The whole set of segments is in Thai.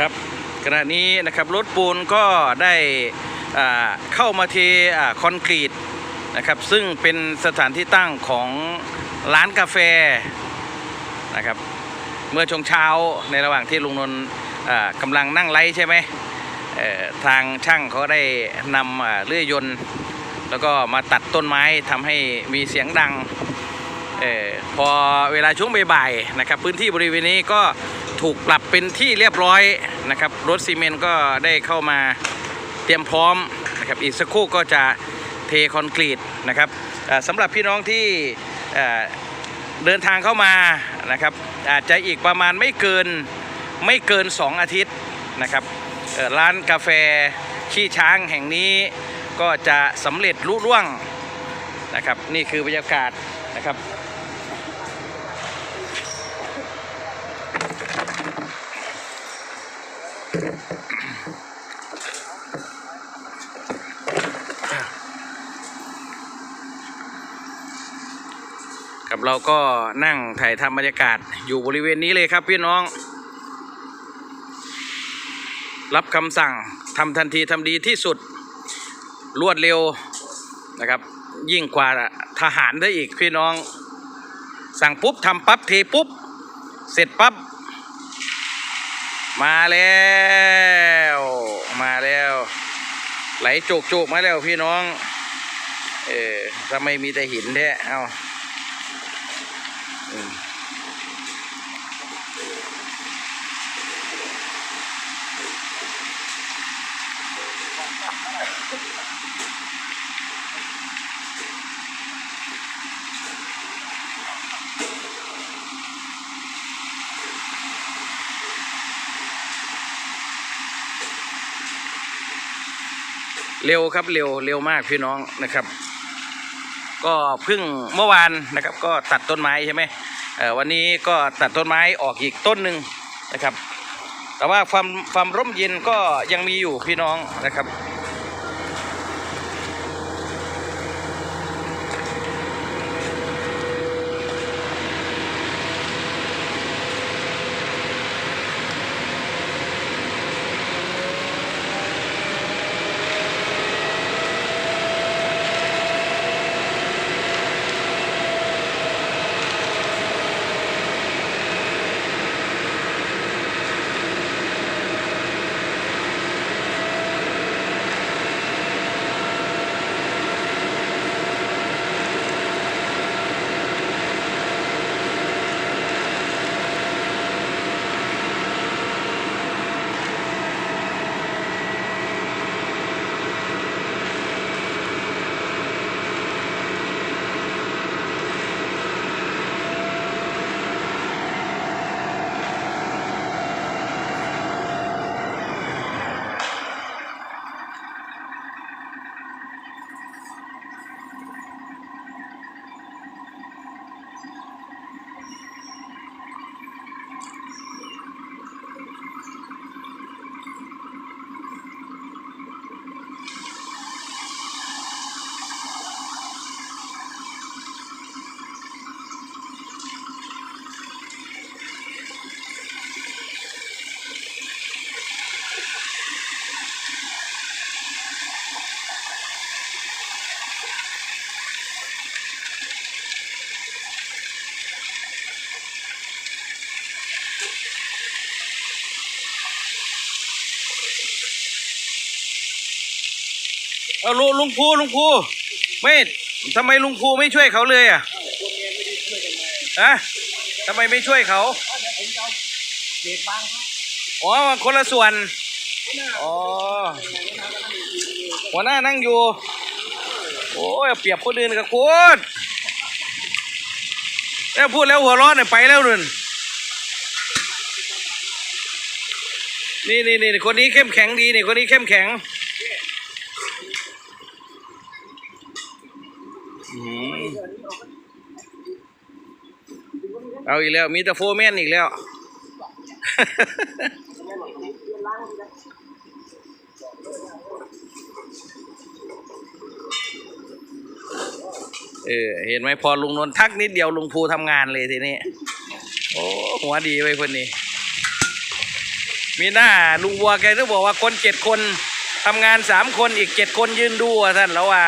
ครับขณะนี้นะครับรถปูนก็ได้เข้ามาเทคอนกรีตนะครับซึ่งเป็นสถานที่ตั้งของร้านกาแฟนะครับเมื่อช่วงเช้าในระหว่างที่ลุงนนท์กำลังนั่งไลฟ์ใช่ไหมทางช่างเขาได้นำเลื่อยยนต์ แล้วก็มาตัดต้นไม้ทำให้มีเสียงดังออพอเวลาช่วงบ่ายๆนะครับ พื้นที่บริเวณนี้ก็ ถูกปรับเป็นที่เรียบร้อยนะครับรถซีเมนต์ก็ได้เข้ามาเตรียมพร้อมนะครับอีกสักครู่ก็จะเทคอนกรีตนะครับสำหรับพี่น้องที่เดินทางเข้ามานะครับอาจจะอีกประมาณไม่เกินไม่เกิน 2 อาทิตย์นะครับร้านกาแฟขี้ช้างแห่งนี้ก็จะสำเร็จลุล่วงนะครับนี่คือบรรยากาศนะครับ ครับเราก็นั่งถ่ายทำบรรยากาศอยู่บริเวณนี้เลยครับพี่น้อง รับคำสั่งทำทันทีทำดีที่สุด รวดเร็วนะครับ ยิ่งกว่าทหารได้อีกพี่น้อง สั่งปุ๊บทำปั๊บเทปุ๊บ เสร็จปั๊บ มาแล้ว มาแล้ว ไหลโจกโจกมาแล้วพี่น้อง เออทำไมมีแต่หินแท้เอา เร็วครับเร็วเร็วมากพี่น้องนะครับ ก็เพิ่งเมื่อวานนะครับ ก็ตัดต้นไม้ใช่ไหมวันนี้ก็ตัดต้นไม้ออกอีกต้นหนึ่งนะครับ แต่ว่าความความร่มเย็นก็ยังมีอยู่พี่น้องนะครับ เอาลุงลุงภูลุงภูไม่ทำไมลุงภูไม่ช่วยเขาเลยอะฮะทำไมไม่ช่วยเขาเด็กบางอ๋อคนละส่วนอ๋อหัวหน้านั่งอยู่ โอ้ยเปรียบคนอื่นกับคุณแล้วพูดแล้วหัวร้อนเนี่ยไปแล้วนุ่นนี่นี่นี่คนนี้เข้มแข็งดีนี่คนนี้เข้มแข็ง เอาอีกแล้ว มีแต่โฟแมนอีกแล้ว เออ เห็นไหมพอลุงนนทักนิดเดียวลุงภูทำงานเลยทีนี้ โอ้หัวดีไปคนนี้ มีหน้าลุงวัวแกต้องบอกว่าคนเจ็ดคนทำงานสามคนอีกเจ็ดคนยืนดูอะท่านแล้วว่า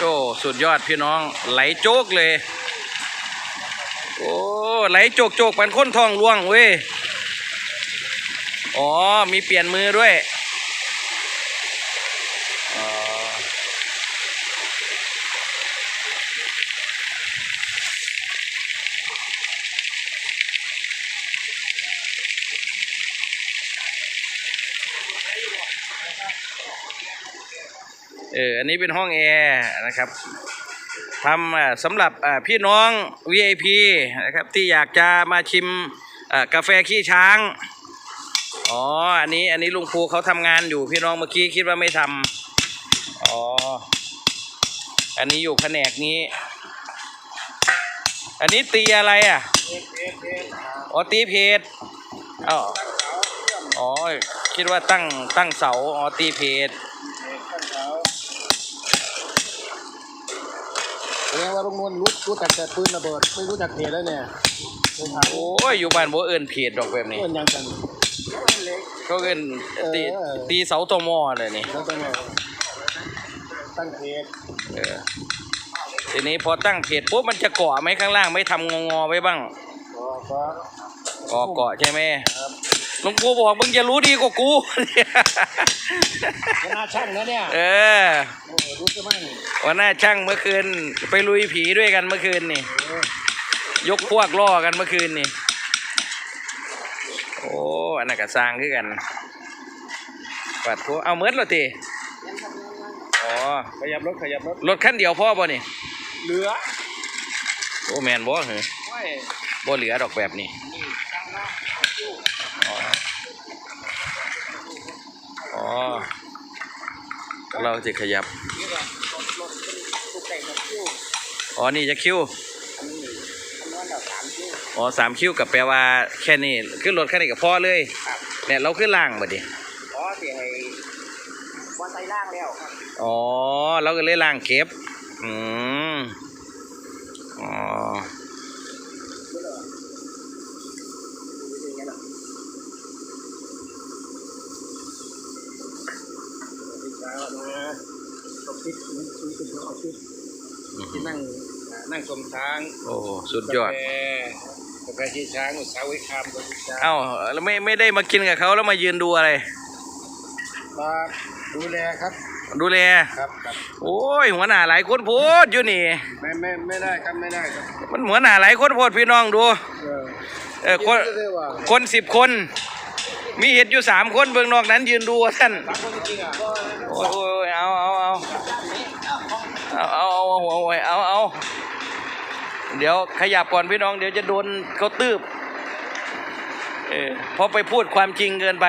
โอ้สุดยอดพี่น้องไหลโจกเลย โอ้ไหลโจกโจกเป็นคนทองล่วงเว้ย อ๋อ มีเปลี่ยนมือด้วย เออ อันนี้เป็นห้องแอร์นะครับทำสำหรับพี่น้อง VIP นะครับที่อยากจะมาชิมกาแฟขี้ช้าง อ๋อ อันนี้อันนี้ลุงภูเขาทำงานอยู่พี่น้องเมื่อกี้คิดว่าไม่ทำอ๋อ อันนี้อยู่แผนกนี้ อันนี้ตีอะไรอะอ๋อตีเพจอ๋ออ๋อคิดว่าตั้งตั้งเสาอ๋อตีเพจ แสดงว่าลุงนวลรู้รู้จักแต่ปืนระเบิดไม่รู้จักเหตุแล้วเนี่ยผมถามโอ้ยอยู่บ้านบ่เอิ้นเพจดอกแบบนี้เพื่อนยังกัน เขาเอิ้นตีเออ ตีเสาตมอเลยนี่แล้วตั้งไงตั้งเหตุเออทีนี้พอตั้งเพจปุ๊บมันจะเกาะไหมข้างล่างไม่ทำงงอๆไว้บ้าง ก็ก็เกาะเกาะใช่ไหมครับ หลวงปู่บอกมึงจะรู้ดีกว่ากูก็น่าช่างนะเนี่ยเออโอ้รู้จะมั่งวันหน้าช่างเมื่อคืน ไปลุยผีด้วยกันเมื่อคืนนี่ เออยกพวกล่อกันเมื่อคืนนี่ โอ้ อันนั้นก็สร้างขึ้นกันปัดโทเอาเมิดแล้วตีอ๋อ ขยับรถขยับรถรถคันเดียวพ่อบ่นี่ เหลือโอ้แมนบ่เหรอไม่บ่เหลือดอกแบบนี้ นี่ช่างนะอ๋อ อ๋อ เราจะขยับนี่ก็รถรถเป็นตุ๊กไก่กับคิ้วอ๋อ นี่จะคิ้วอันนี้คำนวณแบบสามคิ้ว อ๋อสามคิ้วกับแปลว่าแค่นี้ขึ้นรถแค่นี้กับพ่อเลยครับเนี่ยเราขึ้นล่างบ่ดิอ๋อเสียให้วันไตล่างแล้วครับ อ๋อ เราก็เลยล่างเก็บ อืม อ๋อ ไม่เหรอไม่ใช่อย่างนั้นหรอกติดแล้วนะ ออฟฟิศนี่คุยถึงออฟฟิศที่นั่งอ่านั่งชมช้างโอ้สุดยอดกาแฟกาแฟที่ช้างอุตสาหวิคามตัวที่ช้างเอ้าแล้วไม่ไม่ได้มากินกับเขาแล้วมายืนดูอะไรมาดูแลครับ ดูแลครับครับโอ้ยหัวหน้าหลายคนโพดอยู่นี่ไม่ไม่ไม่ได้ครับไม่ได้ครับ มันหัวหน้าหลายคนโพดพี่น้องดูเออเออคนคิดได้ว่าคนสิบคน มีเห็ดอยู่สามคนเบื้องนอกนั้นยืนดูท่านโอ้ยโอ้ยเอาเอาเอาเอาเอาเอาหัวไว้เอาเอาเดี๋ยวขยับก่อนพี่น้อง เดี๋ยวจะโดนเขาตืบเออพอไปพูดความจริงเกินไป